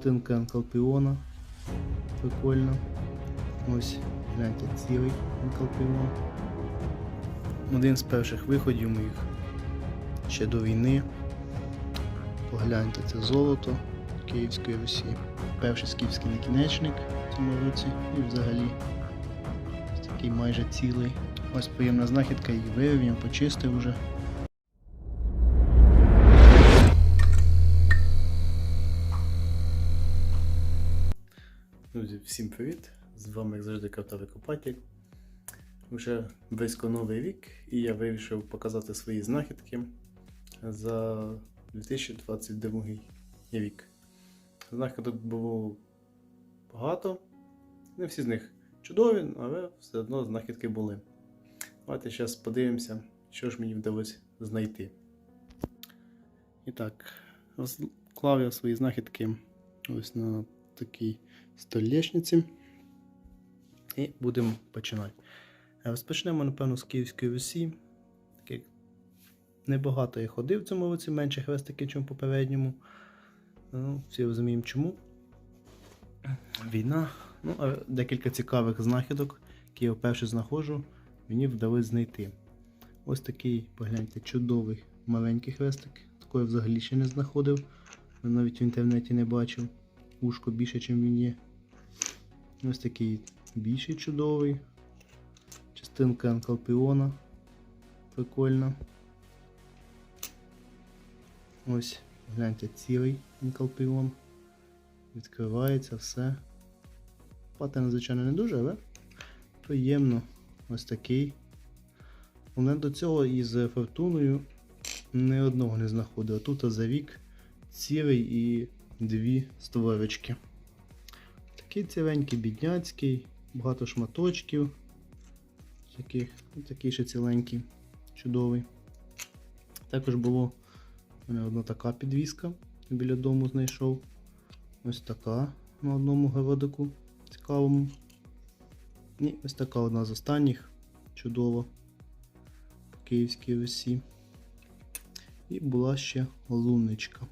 частинка Анкалпіона. Прикольно. Ось, гляньте, цілий Анкалпіон. Один з перших виходів моїх ще до війни. Погляньте, це золото Київської Русі. Перший скіфський накінечник в цьому році і взагалі такий майже цілий. Ось приємна знахідка, її вивів, почистив уже. Привіт! З вами, як завжди, Картовий Копатель. Вже близько новий рік, і я вирішив показати свої знахідки за 2022 рік. Знахідок було багато. Не всі з них чудові, але все одно знахідки були. Давайте зараз подивимося, що ж мені вдалося знайти. І так, розклав я свої знахідки ось на такій столешниці. І будемо починати. Е, Розпочнемо, напевно, з Київської Русі. Таких небагато я ходив в цьому році, менше хрестики, ніж попередньому. Ну, всі розуміємо чому. Війна. Ну, а декілька цікавих знахідок, які я вперше знаходжу, мені вдалося знайти. Ось такий, погляньте, чудовий маленький хрестик. Такого взагалі ще не знаходив. Навіть в інтернеті не бачив. Ушко більше, ніж він є. Ось такий більший чудовий. Частинка анкалпіона. Прикольно. Ось, гляньте, цілий анкалпіон. Відкривається все. Паттерн, звичайно, не дуже, але приємно. Ось такий. У мене до цього із фортуною ні одного не знаходив. Тут за рік цілий і дві створочки. Такий ціленький, бідняцький, багато шматочків. Таких, такий ще ціленький, чудовий. Також було у мене одна така підвіска біля дому знайшов. Ось така на одному городику цікавому. І ось така одна з останніх. Чудова по Київській Русі. І була ще лунничка.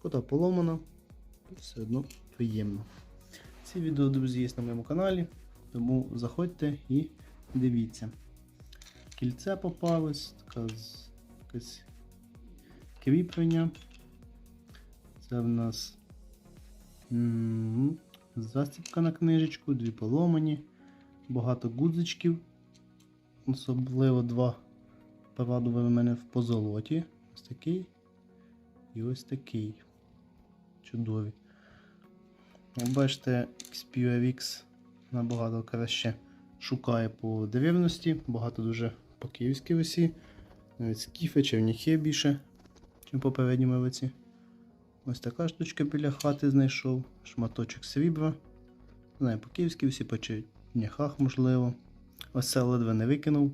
Шкода поломана, все одно приємно. Ці відео, друзі, є на моєму каналі, тому заходьте і дивіться. Кільце попалось, така якась кріплення. Це в нас застібка на книжечку, дві поломані, багато гудзичків. Особливо два порадували мене в позолоті. Ось такий і ось такий. Чудові. Бачите, XPUX набагато краще шукає по деревності, багато дуже по київській весі. Навіть скіфи, черніхи більше, ніж в попередньому році. Ось така штучка біля хати знайшов, шматочок срібла. Не знаю, по київській весі, по черняхах, можливо. Ось це ледве не викинув.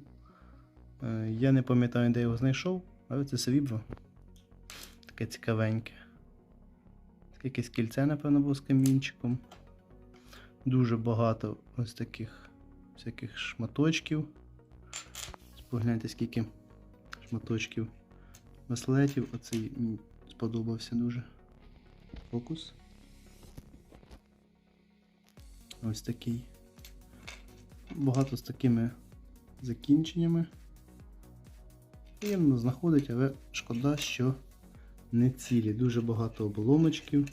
Е, Я не пам'ятаю, де його знайшов, але це срібло. Таке цікавеньке. Якесь кільце, напевно, було з камінчиком. Дуже багато ось таких всяких шматочків. Погляньте, скільки шматочків браслетів. Оцей мені сподобався дуже. Фокус. Ось такий. Багато з такими закінченнями. Приємно знаходить, але шкода, що не цілі. Дуже багато оболомочків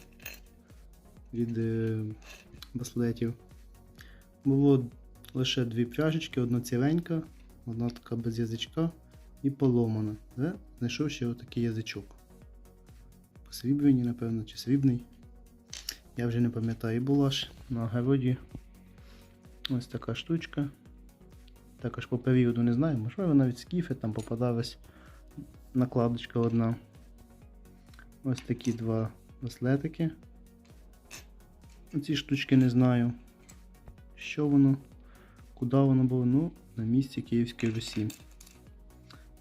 від е, браслетів. Було лише дві пряжечки, одна ціленька, одна така без язичка і поломана. Але знайшов ще отакий язичок. Посрібрені, напевно, чи срібний. Я вже не пам'ятаю, була ж на городі. Ось така штучка. Також по періоду не знаю, можливо навіть скіфи там попадалась накладочка одна. Ось такі два браслетики. Ці штучки не знаю, що воно, куди воно було, ну, на місці Київської Русі.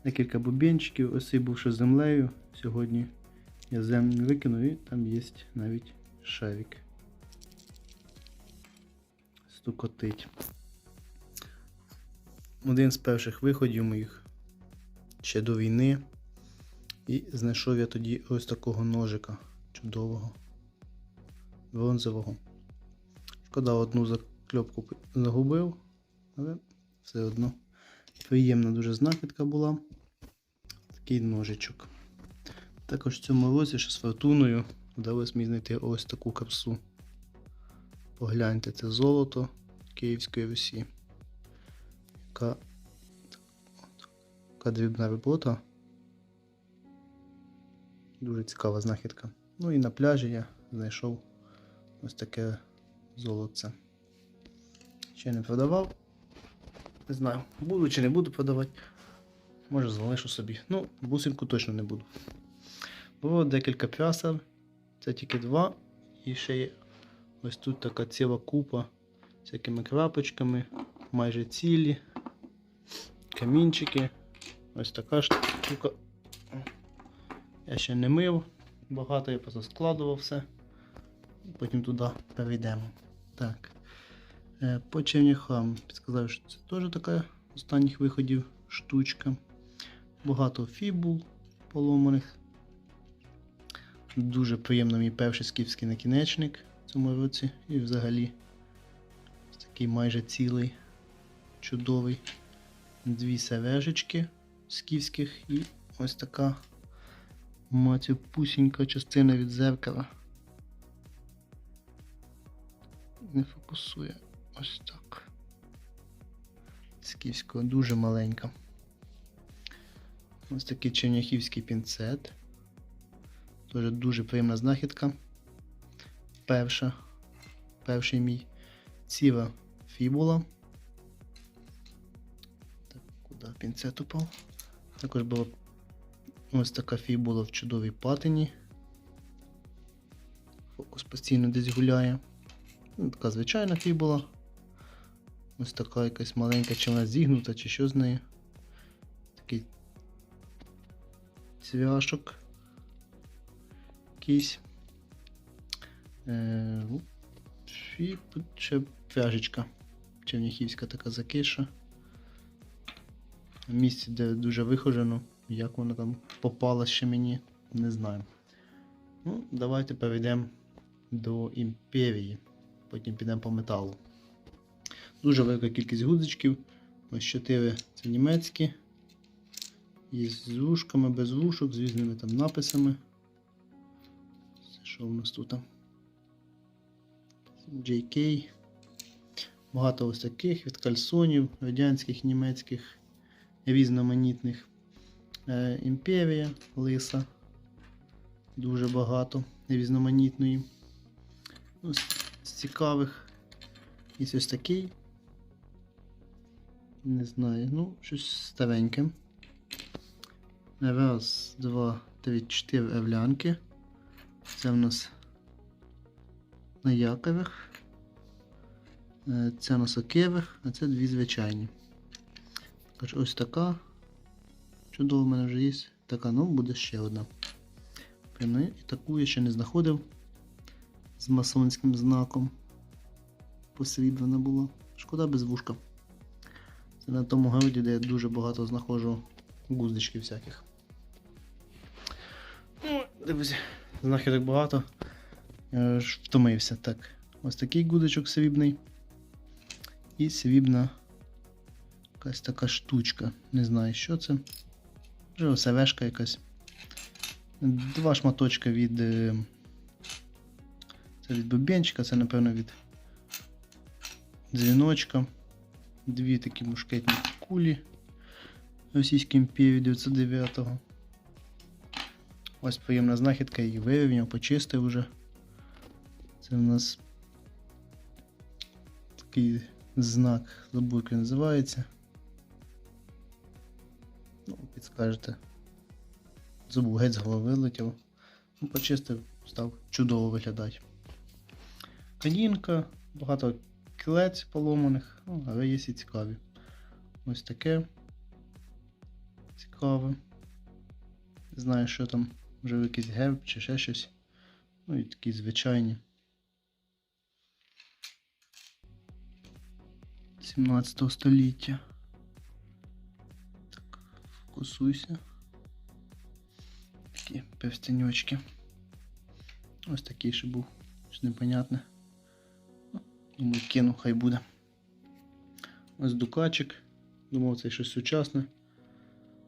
Декілька бубенчиків, ось цей був ще землею. Сьогодні я землю викинув і там є навіть шарик. Стукотить. Один з перших виходів моїх ще до війни. І знайшов я тоді ось такого ножика чудового. бронзового. Шкода, одну закльопку загубив, але все одно приємна дуже знахідка була. Такий ножичок. Також в цьому році ще з фортуною вдалося мені знайти ось таку капсу. Погляньте, це золото Київської Русі. Яка, яка дрібна робота. Дуже цікава знахідка. Ну і на пляжі я знайшов ось таке золоце. Ще не продавав. Не знаю, буду чи не буду продавати. Може залишу собі. Ну, бусинку точно не буду. Було декілька п'ясел. Це тільки два. І ще є ось тут така ціла купа з всякими крапочками, майже цілі. Камінчики. Ось така штука. Я ще не мив багато, я просто складував все. Потім туди перейдемо. Так. Е, По черняхам підказав, що це теж така останніх виходів штучка. Багато фібул поломаних. Дуже приємно мій перший скіфський накінечник в цьому році. І взагалі такий майже цілий, чудовий. Дві сережечки скіфських і ось така матюпусінька частина від зеркала. Не фокусує. Ось так. Скіфського дуже маленька. Ось такий черняхівський пінцет. Дуже дуже приємна знахідка. Перша. Перший мій ціла фібула. Так, куди пінцет упав? Також була ось така фібула в чудовій патині. Фокус постійно десь гуляє. Ну, така звичайна фібула. Ось така якась маленька, чи вона зігнута, чи що з нею. Такий цвяшок. Якийсь. Е, і ще пряжечка. Черняхівська така закиша. Місце, де дуже вихожено. Як вона там попала ще мені, не знаю. Ну, давайте перейдемо до імперії. Потім підемо по металу. Дуже велика кількість гудзичків. Ось 4 це німецькі. І з вушками, без вушок, з різними там написами. Що у нас тут? JK. Багато ось таких від кальсонів, радянських, німецьких, різноманітних. Е, Імперія, лиса. Дуже багато різноманітної. Ну, з, цікавих. І ось такий. Не знаю, ну, щось стареньке. Раз, два, три, чотири евлянки. Це в нас на якорях. Е, Це на сокирах, а це дві звичайні. Ось така. Чудово в мене вже є. Така, ну буде ще одна. І таку я ще не знаходив з масонським знаком. Посріблена була. Шкода без вушка. Це на тому городі, де я дуже багато знаходжу гуздичків всяких. Ну, дивіться, знахідок багато. Ж втомився. Так. Ось такий гудочок срібний. І срібна якась така штучка. Не знаю, що це. Вже осевешка якась. Два шматочка від. е, Це від бубенчика, це, напевно, від дзвіночка. Дві такі мушкетні кулі. Російський імперії 909-го. Ось приємна знахідка, її вирівняв, почистив вже. Це в нас такий знак, забув, як він називається. Ну, підскажете. Забув, геть з голови вилетів. Ну, почистив, став чудово виглядати. Канінка, багато кілець поломаних, ну, але є і цікаві. Ось таке. Цікаве. Не знаю, що там, вже якийсь герб чи ще щось. Ну і такі звичайні. 17 століття. Так, фокусуйся. Такі перстеньочки. Ось такий ще був Чи непонятне. Ну, Думаю, кину, хай буде. Ось дукачик. Думав, це щось сучасне.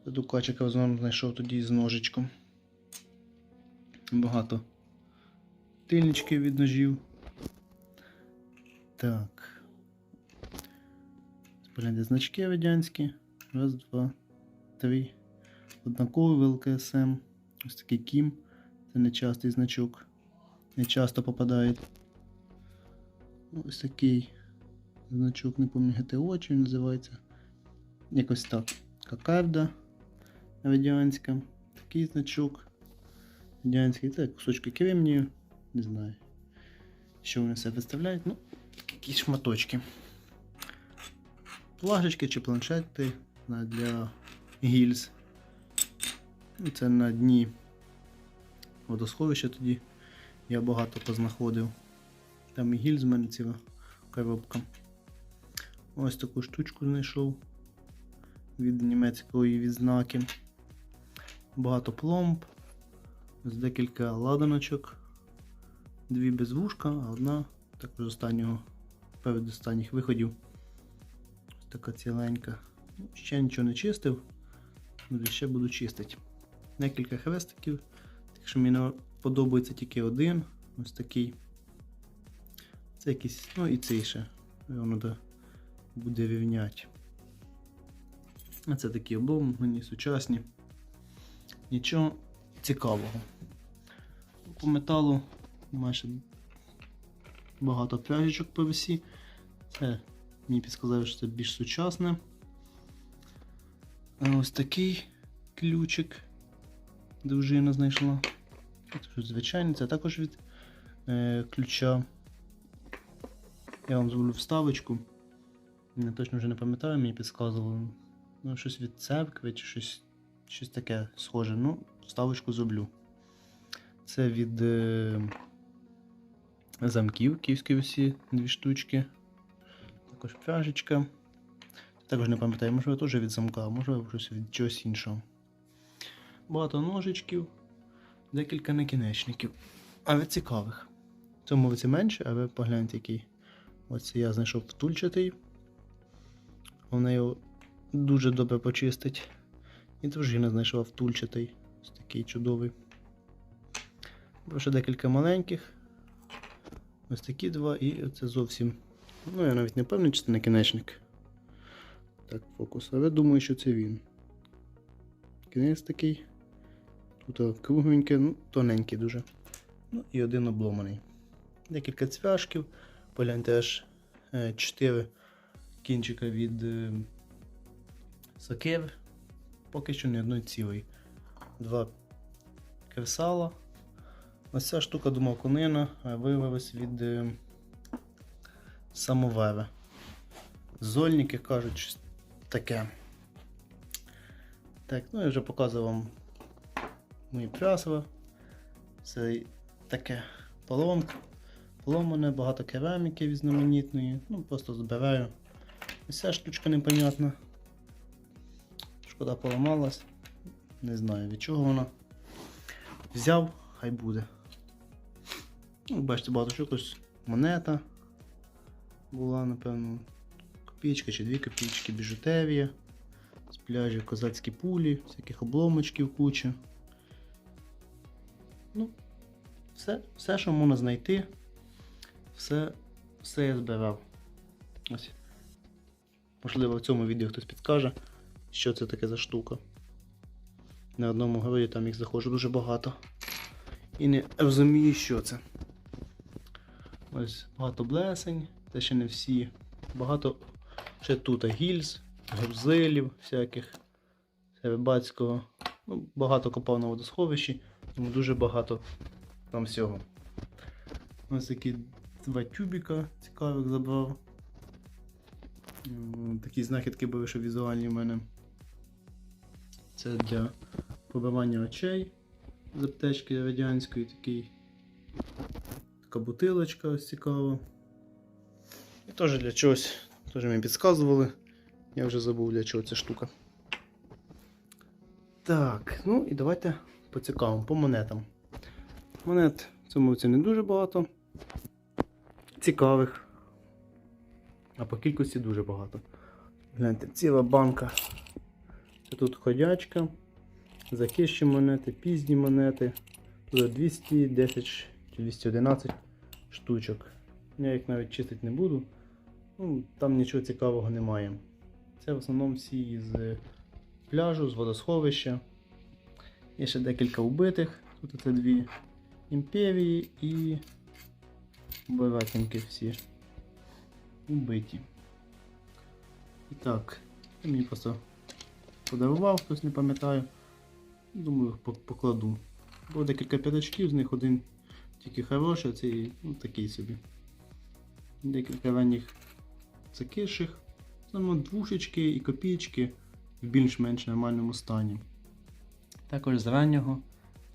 Та Дукачика знову знайшов тоді з ножичком. Багато тильничків від ножів. Так. Погляньте, значки радянські. Раз, два, три. Однаковий ВЛКСМ. Ось такий Кім. Це нечастий значок. Не часто попадає. Ну, Ось такий значок, не пам'ятаю ГТО, чи він називається. Якось так. Кокарда радянська. Такий значок. Радянський. Це кусочки кремнію. Не знаю. Що вони себе виставляють. Ну, якісь шматочки. Плашечки чи планшети для гільз. Ну, Це на дні водосховища тоді. Я багато познаходив. Там і гільз в мене ціла коробка. Ось таку штучку знайшов від німецької відзнаки. Багато пломб. Ось декілька ладаночок. Дві без вушка, а одна також з останнього, перед останніх виходів. Ось така ціленька. Ну, Ще нічого не чистив, ще буду чистити. Декілька хрестиків. Так що мені подобається тільки один. Ось такий. Це якийсь, ну і цей ще. Воно да буде рівняти. А це такі обломлені, сучасні. Нічого цікавого. По металу майже багато пряжечок по весі. Це мені підсказали, що це більш сучасне. Ось такий ключик. Дружина знайшла. Звичайне, це також від е, ключа. Я вам зроблю вставочку. Я точно вже не пам'ятаю, мені підказували. Ну, щось від церкви чи щось, щось таке схоже. Ну, вставочку зроблю. Це від е, замків київської всі дві штучки. Також пряжечка. Також не пам'ятаю, можливо, теж від замка, можливо щось від чогось іншого. Багато ножичків, декілька накінечників. Але цікавих. Цьому році менше, але погляньте який. Ось я знайшов втульчатий. Вона його дуже добре почистить. І дружина знайшла втульчатий. Ось такий чудовий. Ще декілька маленьких. Ось такі два, і це зовсім. Ну, я навіть не певний, чи це накінечник. Так, фокус. Але думаю, що це він. Кінець такий. Тут кругленький, ну, тоненький дуже. Ну і один обломаний. Декілька цвяшків. Погляньте аж 4 кінчика від е, сокир. Поки що не одної цілої. Два керсала. Ось ця штука думав конина, а виявилась від е, самовера. Зольники кажуть, таке. Так, ну я вже показував вам мої прясла. Це таке поломка. Поломане, багато кераміки різноманітної. Ну, просто збираю. Ось ця штучка непонятна. Шкода поламалась. Не знаю від чого вона. Взяв, хай буде. Ну, бачите, багато чого монета була, напевно, копійка чи дві копійки, біжутерія. З пляжів козацькі пулі, всяких обломочків куча. Ну, все, все, що можна знайти, все, все я збирав. Ось. Можливо, в цьому відео хтось підкаже, що це таке за штука. На одному герої там їх заходжу дуже багато. І не розумію, що це. Ось багато блесень, це ще не всі. Багато ще тут гільз, грузилів всяких, рибацького. Ну, багато копав на водосховищі, тому дуже багато там всього. Ось такі два тюбіка цікавих забрав. Такі знахідки були, що візуальні в мене. Це для побивання очей з аптечки радянської такий. Така бутилочка ось цікава. І теж для чогось, теж мені підказували. Я вже забув для чого ця штука. Так, ну і давайте поцікавимо по монетам. Монет в цьому році не дуже багато. цікавих. А по кількості дуже багато. Гляньте, ціла банка. Це тут ходячка, закищі монети, пізні монети. Тут 210 чи 211 штучок. Я їх навіть чистити не буду. Ну, там нічого цікавого немає. Це в основному всі з пляжу, з водосховища. Є ще декілька убитих. Тут це дві імперії і Баватинки всі убиті. І так, я мені просто подарував, хтось не пам'ятаю. Думаю, по- покладу. Було декілька п'ятачків, з них один тільки хороший, а цей ну, такий собі. Декілька ранніх закиших. Саме двушечки і копійки в більш-менш нормальному стані. Також з раннього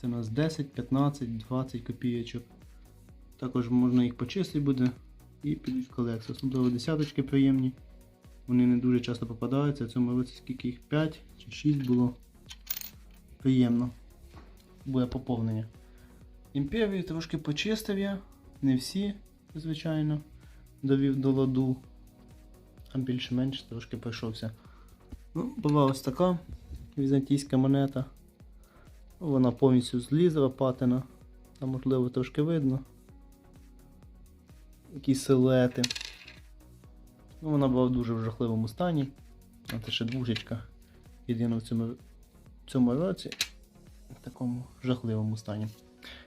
це у нас 10, 15, 20 копійочок. Також можна їх почистити буде і підуть в колекцію. Особливо десяточки приємні. Вони не дуже часто попадаються. В цьому році скільки їх 5 чи 6 було. Приємно. Буде поповнення. Імперію трошки почистив я. Не всі, звичайно. Довів до ладу. А більш-менш трошки пройшовся. Ну, була ось така візантійська монета. Вона повністю злізла патина. Там можливо трошки видно. Якісь силуети. Ну, вона була в дуже в жахливому стані. Це ще двушечка. Єдина в цьому, в цьому році. В такому жахливому стані.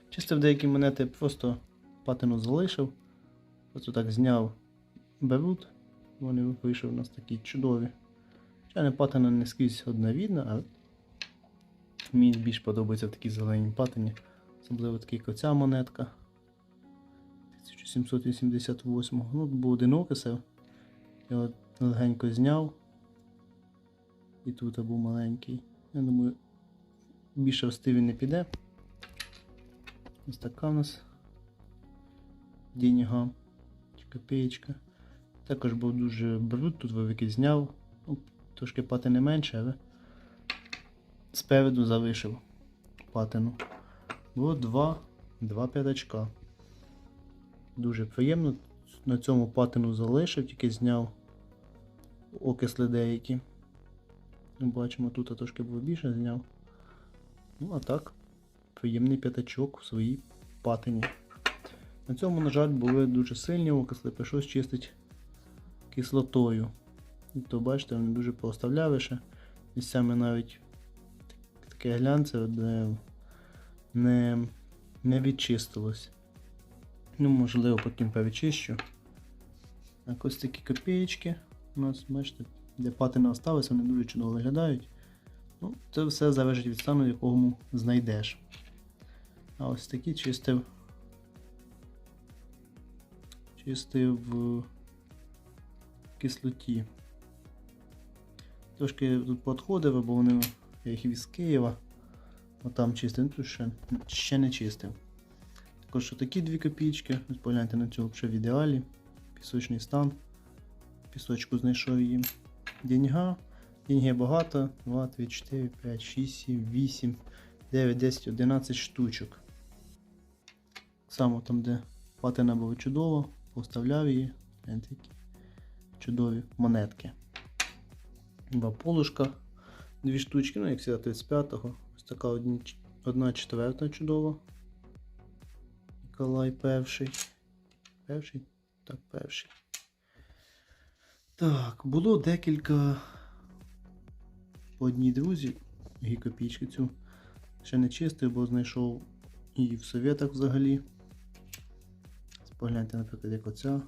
Чистив деякі монети, просто патину залишив. Просто так зняв берут. Вони вийшли у нас такі чудові. Звичайно, патина не скрізь одновідна, але мені більш подобається в такій зеленій патині. Особливо такий коця монетка. 1788. Ну, був один окисел. Я легенько зняв. І тут був маленький. Я думаю, більше в стиві не піде. Ось така у нас деньга чи копеєчка. Також був дуже бруд, тут великий зняв. Ну, трошки патини менше, але спереду залишив патину. Було два, два п'ятачка. Дуже приємно. На цьому патину залишив, тільки зняв окисли деякі. Ми Бачимо, тут трошки було більше зняв. Ну, а так, приємний п'ятачок в своїй патині. На цьому, на жаль, були дуже сильні окисли, прийшлось чистити кислотою. І то, бачите, вони дуже пооставлявіше. Місцями навіть таке глянцеве, де не, не відчистилось. Ну, можливо, потім повідчищу. Так, ось такі копієчки у нас, бачите, де патини осталися, вони дуже чудово виглядають. Ну, це все залежить від стану, в якому знайдеш. А ось такі чистив. Чистив в кислоті. Трошки тут підходив, бо вони я їх із Києва. Отам чистив, ну, тут ще, ще не чистив. Також такі дві копійки. Ось погляньте на цю взагалі в ідеалі. Пісочний стан. Пісочку знайшов її. Деньга. Деньги багато. 2, 3, 4, 5, 6, 7, 8, 9, 10, 11 штучок. Саме там, де патина була чудова, поставляв її. Чудові монетки. Два полушка. Дві штучки, ну як завжди 35-го. Ось така одні, одна четверта чудова. Ніколай перший. Перший? Так, перший. Так, було декілька по одній друзі. І копійки цю ще не чистив, бо знайшов і в совєтах взагалі. Погляньте, наприклад, як оця.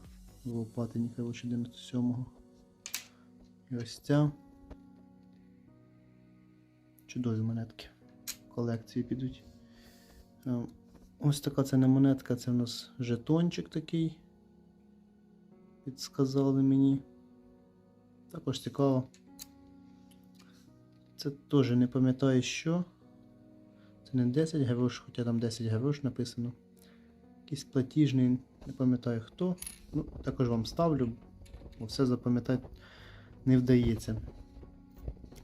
Патині, коротше, 97-го. І ось ця. Чудові монетки. Колекції підуть. Е, Ось така це не монетка, це у нас жетончик такий. Підсказали мені. Також цікаво. Це теж не пам'ятаю що. Це не 10 грош, хоча там 10 грош написано. Якийсь платіжний, не пам'ятаю хто. Ну, також вам ставлю, бо все запам'ятати не вдається.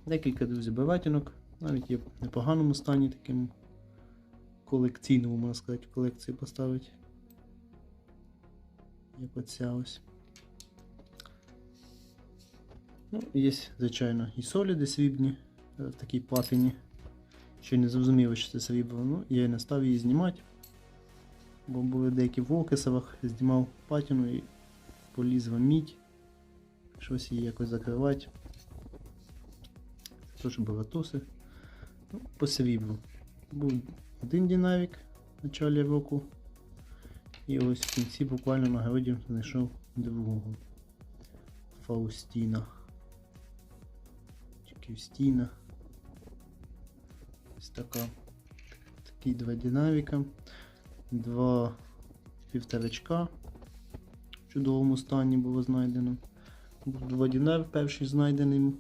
Декілька друзів биватінок, навіть є в непоганому стані таким колекційному, можна сказати, в колекцію поставити. як оця ось. Ну, є, звичайно, і соліди срібні е, в такій патині. Ще не зрозуміло, що це срібло. Ну, я і не став її знімати. Бо були деякі в окисах, знімав патіну і поліз в мідь. Щось її якось закривати. Теж багатоси. Ну, по сріблу. Був один динамік в початку року. І ось в кінці буквально на городі знайшов другого. Фаустіна. Чи Ківстіна. Ось така. Такі два динаміка. Два півторачка. В чудовому стані було знайдено. Динар перший знайдений.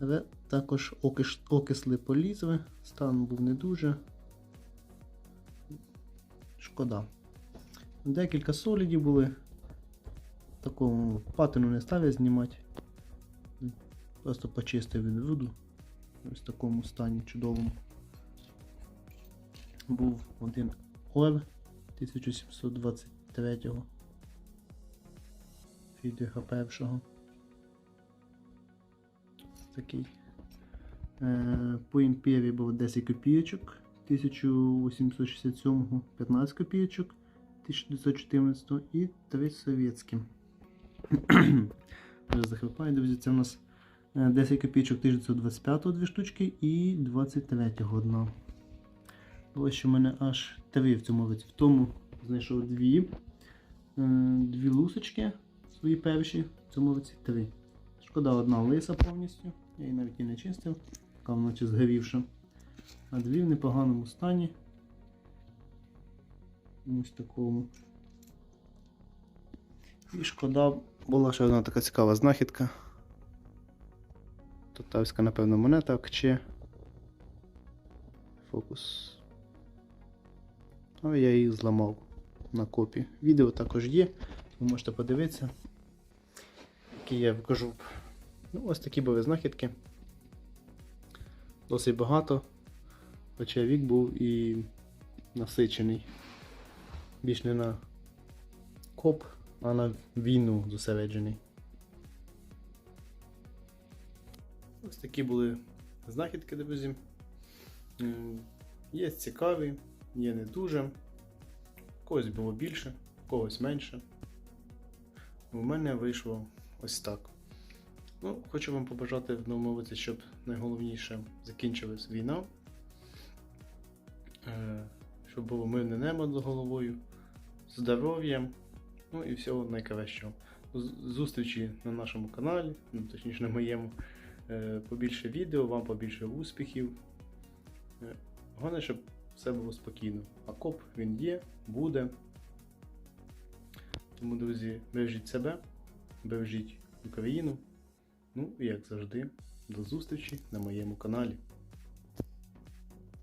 Але також окиш, окисли полізли, стан був не дуже. Шкода. Декілька солідів були. Такому патину не став я знімати. Просто почистив від воду. Ось в такому стані чудовому. Був один ОР 1723 Фідега першого. Такий. Е, По імперії було 10 копійочок, 1867 15 копійочок, 1914 і 3 совєтські. Захлипаю, друзі, це у нас е, 10 копійочок 1925 дві штучки і 23 одна. Ось що в мене аж три в цьому році. В тому знайшов дві, е, дві лусочки свої перші, в цьому році три. Шкода, одна лиса повністю, я її навіть і не чистив, така вночі згорівша. А дві в непоганому стані. Ось такому. І шкода, була ще одна така цікава знахідка. Татарська, напевно, монета КЧ. Фокус. Але я її зламав на копі. Відео також є, ви можете подивитися, які я вкажу. Ну, ось такі були знахідки. Досить багато. Хоча вік був і насичений. Більш не на коп, а на війну зосереджений. Ось такі були знахідки, друзі. Є цікаві, є не дуже. Когось було більше, когось менше. У мене вийшло ось так. Ну, хочу вам побажати в щоб найголовніше закінчилась війна. Е, Щоб було мирне небо над головою, здоров'я, ну і всього найкращого. Зустрічі на нашому каналі, ну, точніше на моєму. Е, Побільше відео, вам побільше успіхів. Е, Головне, щоб все було спокійно. А коп він є, буде. Тому, друзі, бережіть себе, бережіть Україну. Ну і як завжди, до зустрічі на моєму каналі.